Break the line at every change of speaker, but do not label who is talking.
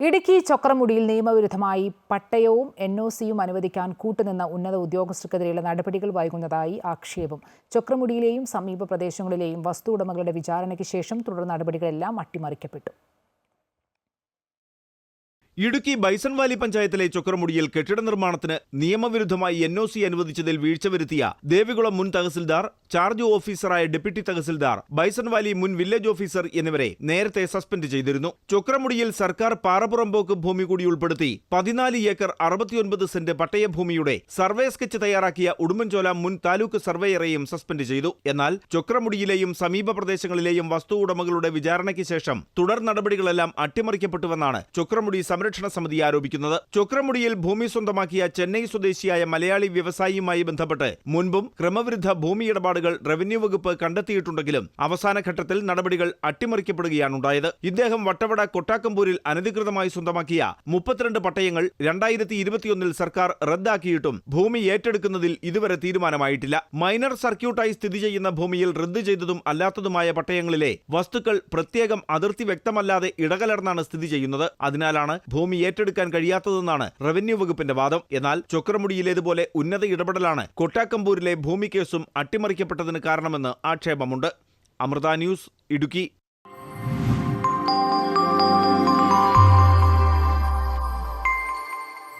ഇടുക്കി ചക്രമുടിയിൽ നിയമവിരുദ്ധമായി പട്ടയവും N O സിയും അനുവദിക്കാൻ കൂട്ടുനിന്ന ഉന്നത ഉദ്യോഗസ്ഥർക്കെതിരെയുള്ള നടപടികൾ വൈകുന്നതായി ആക്ഷേപം. ചക്രമുടിയിലെയും സമീപ പ്രദേശങ്ങളിലെയും വസ്തു ഉടമകളുടെ വിചാരണയ്ക്ക് ശേഷം തുടർ നടപടികളെല്ലാം അട്ടിമറിക്കപ്പെട്ടു.
ഇടുക്കി ബൈസൺവാലി പഞ്ചായത്തിലെ ചൊക്രമുടിയിൽ കെട്ടിട നിർമ്മാണത്തിന് നിയമവിരുദ്ധമായി എൻ ഒ സി അനുവദിച്ചതിൽ വീഴ്ച വരുത്തിയ ദേവികുളം മുൻ തഹസിൽദാർ ചാർജ് ഓഫീസറായ ഡെപ്യൂട്ടി തഹസിൽദാർ ബൈസൺവാലി മുൻ വില്ലേജ് ഓഫീസർ എന്നിവരെ നേരത്തെ സസ്പെൻഡ് ചെയ്തിരുന്നു. ചൊക്രമുടിയിൽ സർക്കാർ പാറപ്പുറമ്പോക്ക് ഭൂമി കൂടി ഉൾപ്പെടുത്തി പതിനാല് ഏക്കർ അറുപത്തിയൊൻപത് സെന്റ് പട്ടയഭൂമിയുടെ സർവേ സ്കെച്ച് തയ്യാറാക്കിയ ഉടുമ്പൻചോല മുൻ താലൂക്ക് സർവേയറെയും സസ്പെൻഡ് ചെയ്തു. എന്നാൽ ചൊക്രമുടിയിലെയും സമീപ പ്രദേശങ്ങളിലെയും വസ്തു ഉടമകളുടെ വിചാരണയ്ക്ക് ശേഷം തുടർ നടപടികളെല്ലാം അട്ടിമറിക്കപ്പെട്ടുവെന്നാണ് ചൊക്രമുടി സംരക്ഷണ സമിതി ആരോപിക്കുന്നത്. ചുക്രമുടിയിൽ ഭൂമി സ്വന്തമാക്കിയ ചെന്നൈ സ്വദേശിയായ മലയാളി വ്യവസായിയുമായി ബന്ധപ്പെട്ട് മുൻപും ക്രമവിരുദ്ധ ഭൂമി ഇടപാടുകൾ റവന്യൂ വകുപ്പ് കണ്ടെത്തിയിട്ടുണ്ടെങ്കിലും അവസാന ഘട്ടത്തിൽ നടപടികൾ അട്ടിമറിക്കപ്പെടുകയാണുണ്ടായത്. ഇദ്ദേഹം വട്ടവട കൊട്ടാക്കമ്പൂരിൽ അനധികൃതമായി സ്വന്തമാക്കിയ മുപ്പത്തിരണ്ട് പട്ടയങ്ങൾ രണ്ടായിരത്തി ഇരുപത്തിയൊന്നിൽ സർക്കാർ റദ്ദാക്കിയിട്ടും ഭൂമി ഏറ്റെടുക്കുന്നതിൽ ഇതുവരെ തീരുമാനമായിട്ടില്ല. മൈനർ സർക്യൂട്ടായി സ്ഥിതി ചെയ്യുന്ന ഭൂമിയിൽ റദ്ദ് ചെയ്തതും അല്ലാത്തതുമായ പട്ടയങ്ങളിലെ വസ്തുക്കൾ പ്രത്യേകം അതിർത്തി വ്യക്തമല്ലാതെ ഇടകലർന്നാണ് സ്ഥിതി ചെയ്യുന്നത്. അതിനാലാണ് ഭൂമി ഏറ്റെടുക്കാൻ കഴിയാത്തതെന്നാണ് റവന്യൂ വകുപ്പിന്റെ വാദം. എന്നാൽ ചൊക്രമുടിയിലേതുപോലെ ഉന്നത ഇടപെടലാണ് കൊട്ടാക്കമ്പൂരിലെ ഭൂമി കേസും അട്ടിമറിക്കപ്പെട്ടതിന് കാരണമെന്ന് ആക്ഷേപമുണ്ട്. അമൃത ന്യൂസ് ഇടുക്കി.